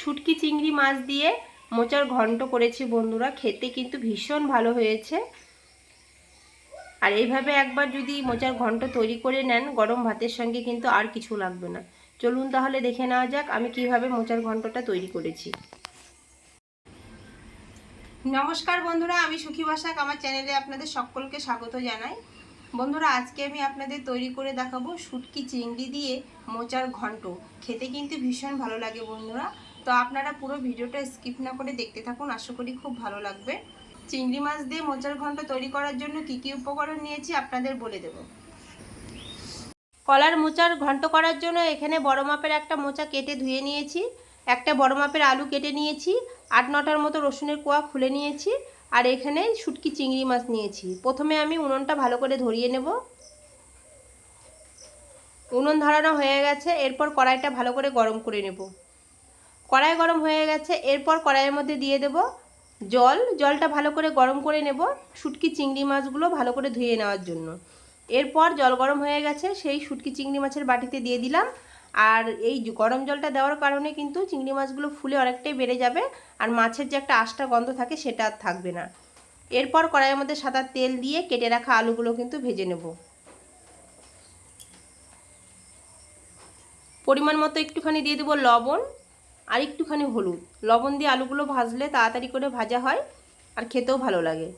শুটকি চিংড়ি মাছ দিয়ে মোচার ঘন্ট করেছি বন্ধুরা, খেতে কিন্তু ভীষণ ভালো হয়েছে। আর এইভাবে একবার যদি মোচার ঘন্ট তৈরি করে নেন, গরম ভাতের সঙ্গে কিন্তু আর কিছু লাগবে না। চলুন তাহলে দেখে নেওয়া যাক আমি কীভাবে মোচার ঘন্টটা তৈরি করেছি। নমস্কার বন্ধুরা, আমি সুখী বাসাক, আমার চ্যানেলে আপনাদের সকলকে স্বাগত জানাই। বন্ধুরা, আজকে আমি আপনাদের তৈরি করে দেখাবো শুটকি চিংড়ি দিয়ে মোচার ঘন্ট। খেতে কিন্তু ভীষণ ভালো লাগে বন্ধুরা। তো আপনারা পুরো ভিডিওটা স্কিপ না করে দেখতে থাকুন, আশা করি খুব ভালো লাগবে। চিংড়ি মাছ দিয়ে মোচার ঘন্ট তৈরি করার জন্য কি কি উপকরণ নিয়েছি আপনাদের বলে দেব। কলার মোচার ঘন্ট করার জন্য এখানে বড় মাপের একটা মোচা কেটে ধুয়ে নিয়েছি, একটা বড় মাপের আলু কেটে নিয়েছি, আট নটার মতো রসুনের কোয়া খুলে নিয়েছি, আর এখানে শুটকি চিংড়ি মাছ নিয়েছি। প্রথমে আমি উনুনটা ভালো করে ধরিয়ে নেব। উনুন ধরানো হয়ে গেছে, এরপর কড়াইটা ভালো করে গরম করে নেব। কড়াই গরম হয়ে গেছে, এরপর কড়াইয়ের মধ্যে দিয়ে দেব জল। জলটা ভালো করে গরম করে নেব শুটকি চিংড়ি মাছগুলো ভালো করে ধুয়ে নেওয়ার জন্য। এরপর জল গরম হয়ে গেছে, সেই শুটকি চিংড়ি মাছের বাটিতে দিয়ে দিলাম। আর এই গরম জলটা দেওয়ার কারণে কিন্তু চিংড়ি মাছগুলো ফুলে অনেকটাই বেড়ে যাবে, আর মাছের যে একটা আষ্টা গন্ধ থাকে সেটা আর থাকবে না। এরপর কড়াইয়ের মধ্যে সাদা তেল দিয়ে কেটে রাখা আলুগুলো কিন্তু ভেজে নেব। পরিমাণ মতো একটুখানি দিয়ে দেবো লবণ। আর একটুখানি হলুদ। লবণ দিয়ে আলুগুলো ভাজলে তাড়াতাড়ি করে ভাজা হয় আর খেতেও ভালো লাগে।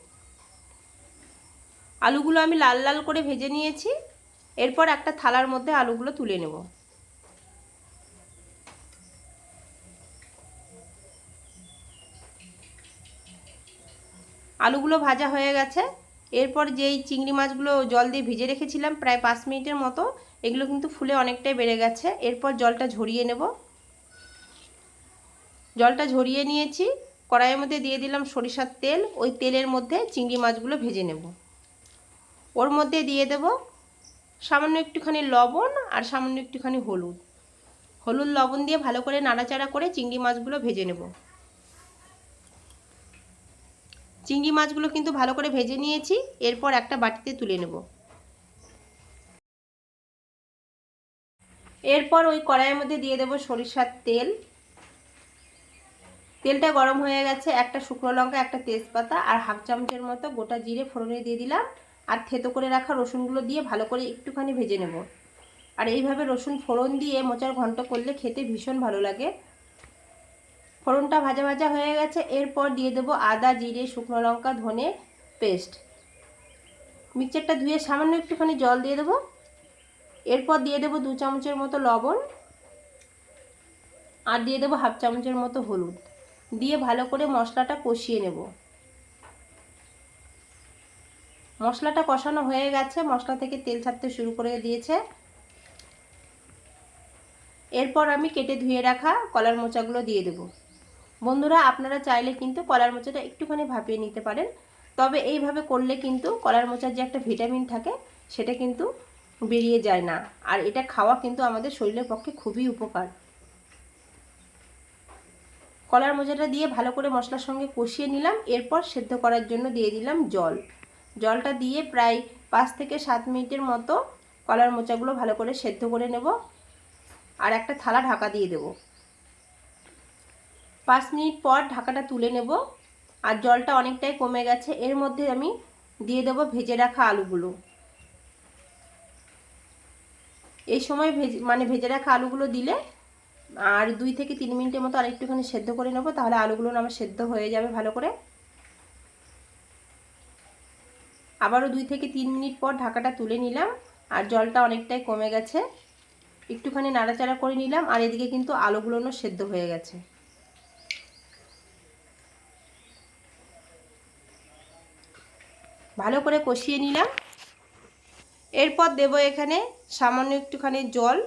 আলুগুলো আমি লাল লাল করে ভেজে নিয়েছি। এরপর একটা থালার মধ্যে আলুগুলো তুলে নেব। আলুগুলো ভাজা হয়ে গেছে। এরপর যেই চিংড়ি মাছগুলো জল দিয়ে ভিজে রেখেছিলাম প্রায় পাঁচ মিনিটের মতো, এগুলো কিন্তু ফুলে অনেকটাই বেড়ে গেছে। এরপর জলটা ঝরিয়ে নেব। জলটা ঝরিয়ে নিয়েছি। কড়াইয়ের মধ্যে দিয়ে দিলাম সরিষার তেল। ওই তেলের মধ্যে চিংড়ি মাছগুলো ভেজে নেব। ওর মধ্যে দিয়ে দেব সামান্য একটুখানি লবণ আর সামান্য একটুখানি হলুদ। হলুদ, লবণ দিয়ে ভালো করে নাড়াচাড়া করে চিংড়ি মাছগুলো ভেজে নেব। চিংড়ি মাছগুলো কিন্তু ভালো করে ভেজে নিয়েছি। এরপর একটা বাটিতে তুলে নেব। এরপর ওই কড়াইয়ের মধ্যে দিয়ে দেব সরিষার তেল। তেলটা গরম হয়ে গেছে, একটা শুকনো লঙ্কা, একটা তেজপাতা আর হাফ চামচের মতো গোটা জিরে ফোড়নে দিয়ে দিলাম। আর থেতো করে রাখা রসুনগুলো দিয়ে ভালো করে একটুখানি ভেজে নেব। আর এইভাবে রসুন ফোড়ন দিয়ে মোচার ঘন্ট করলে খেতে ভীষণ ভালো লাগে। ফোড়নটা ভাজা ভাজা হয়ে গেছে, এরপর দিয়ে দেবো আদা, জিরে, শুকনো লঙ্কা, ধনে পেস্ট। মিক্সচারটা ধুয়ে সামান্য একটুখানি জল দিয়ে দেবো। এরপর দিয়ে দেবো দু চামচের মতো লবণ। আর দিয়ে দেবো হাফ চামচের মতো হলুদ। দিয়ে ভালো করে মশলাটা কষিয়ে নেব। মশলাটা কষানো হয়ে গেছে, মশলা থেকে তেল ছাড়তে শুরু করে দিয়েছে। এরপর আমি কেটে ধুয়ে রাখা কলার মোচাগুলো দিয়ে দেব। বন্ধুরা, আপনারা চাইলে কিন্তু কলার মোচাটা একটুখানি ভাপিয়ে নিতে পারেন, তবে এইভাবে করলে কিন্তু কলার মোচার যে একটা ভিটামিন থাকে, সেটা কিন্তু বেরিয়ে যায় না। আর এটা খাওয়া কিন্তু আমাদের শরীরের পক্ষে খুবই উপকার। কলার মোজাটা দিয়ে ভালো করে মশলার সঙ্গে কষিয়ে নিলাম। এরপর সেদ্ধ করার জন্য দিয়ে দিলাম জল। জলটা দিয়ে প্রায় পাঁচ থেকে সাত মিনিটের মতো কলার মোচাগুলো ভালো করে সেদ্ধ করে নেব আর একটা থালা ঢাকা দিয়ে দেব। পাঁচ মিনিট পর ঢাকাটা তুলে নেব আর জলটা অনেকটাই কমে গেছে। এর মধ্যে আমি দিয়ে দেব ভেজে রাখা আলুগুলো। এই সময় ভেজে মানে ভেজে রাখা আলুগুলো দিলে আর দুই থেকে তিন মিনিটের মতো আর একটুখানি সেদ্ধ করে নেব, তাহলে আলুগুলো আমার সেদ্ধ হয়ে যাবে ভালো করে। আবারও দুই থেকে তিন মিনিট পর ঢাকাটা তুলে নিলাম, আর জলটা অনেকটাই কমে গেছে। একটুখানি নাড়াচাড়া করে নিলাম, আর এদিকে কিন্তু আলুগুলোও সেদ্ধ হয়ে গেছে। ভালো করে কষিয়ে নিলাম। এরপর দেব এখানে সামান্য একটুখানি জল।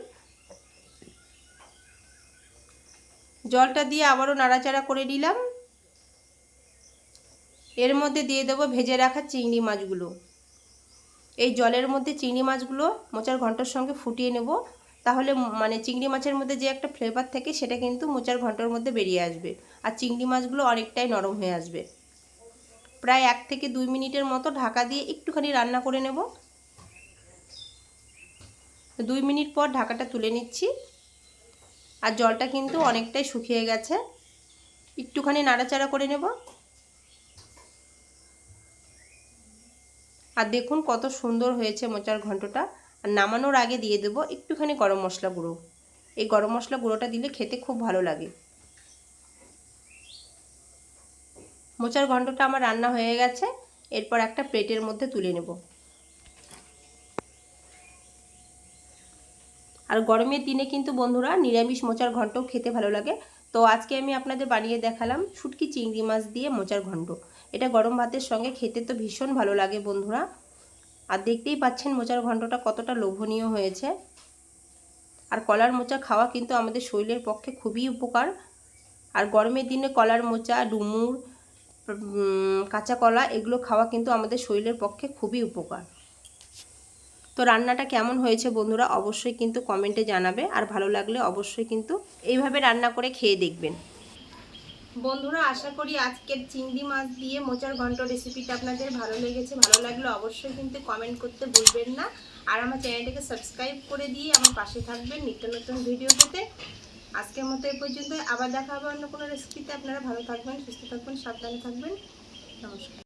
জলটা দিয়ে আবারও নাড়াচাড়া করে নিলাম। এর মধ্যে দিয়ে দেবো ভেজে রাখা চিংড়ি মাছগুলো। এই জলের মধ্যে চিংড়ি মাছগুলো মোচার ঘণ্টার সঙ্গে ফুটিয়ে নেব। তাহলে মানে চিংড়ি মাছের মধ্যে যে একটা ফ্লেভার থাকে সেটা কিন্তু মোচার ঘণ্টার মধ্যে বেরিয়ে আসবে। আর চিংড়ি মাছগুলো অনেকটাই নরম হয়ে আসবে। প্রায় এক থেকে দুই মিনিটের মতো ঢাকা দিয়ে একটুখানি রান্না করে নেব। দুই মিনিট পর ঢাকাটা তুলে নিচ্ছি। আর জলটা কিন্তু অনেকটাই শুকিয়ে গেছে। একটুখানি নাড়াচাড়া করে নেব। আর দেখুন কত সুন্দর হয়েছে মোচার ঘন্টটা। আর নামানোর আগে দিয়ে দেবো একটুখানি গরম মশলা গুঁড়ো। এই গরম মশলা গুঁড়োটা দিলে খেতে খুব ভালো লাগে। মোচার ঘন্টটা আমার রান্না হয়ে গেছে। এরপর একটা প্লেটের মধ্যে তুলে নেব। আর গরমের দিনে কিন্তু বন্ধুরা নিরামিষ মোচার ঘন্টও খেতে ভালো লাগে। তো আজকে আমি আপনাদের বানিয়ে দেখালাম শুটকি চিংড়ি মাছ দিয়ে মোচার ঘন্ট এটা গরম ভাতের সঙ্গে খেতে তো ভীষণ ভালো লাগে বন্ধুরা। আর দেখতেই পাচ্ছেন মোচার ঘন্টটা কতটা লোভনীয় হয়েছে। আর কলার মোচা খাওয়া কিন্তু আমাদের শরীরের পক্ষে খুবই উপকার। আর গরমের দিনে কলার মোচা, ডুমুর কাঁচা কলা, এগুলো খাওয়া কিন্তু আমাদের শরীরের পক্ষে খুবই উপকার। তো রান্নাটা কেমন হয়েছে বন্ধুরা অবশ্যই কিন্তু কমেন্টে জানাবে। আর ভালো লাগলে অবশ্যই কিন্তু এইভাবে রান্না করে খেয়ে দেখবেন। বন্ধুরা, আশা করি আজকের চিংড়ি মাছ দিয়ে মোচার ঘন্ট রেসিপিটা আপনাদের ভালো লেগেছে। ভালো লাগলে অবশ্যই কিন্তু কমেন্ট করতে ভুলবেন না। আর আমার চ্যানেলটাকে সাবস্ক্রাইব করে দিয়ে আমার পাশে থাকবেন নিত্য নতুন ভিডিও পেতে। আজকের মতো এই পর্যন্ত আবার দেখা হবে অন্য কোনো রেসিপিতে আপনারা ভালো থাকবেন, সুস্থ থাকবেন, সাবধানে থাকবেন। নমস্কার।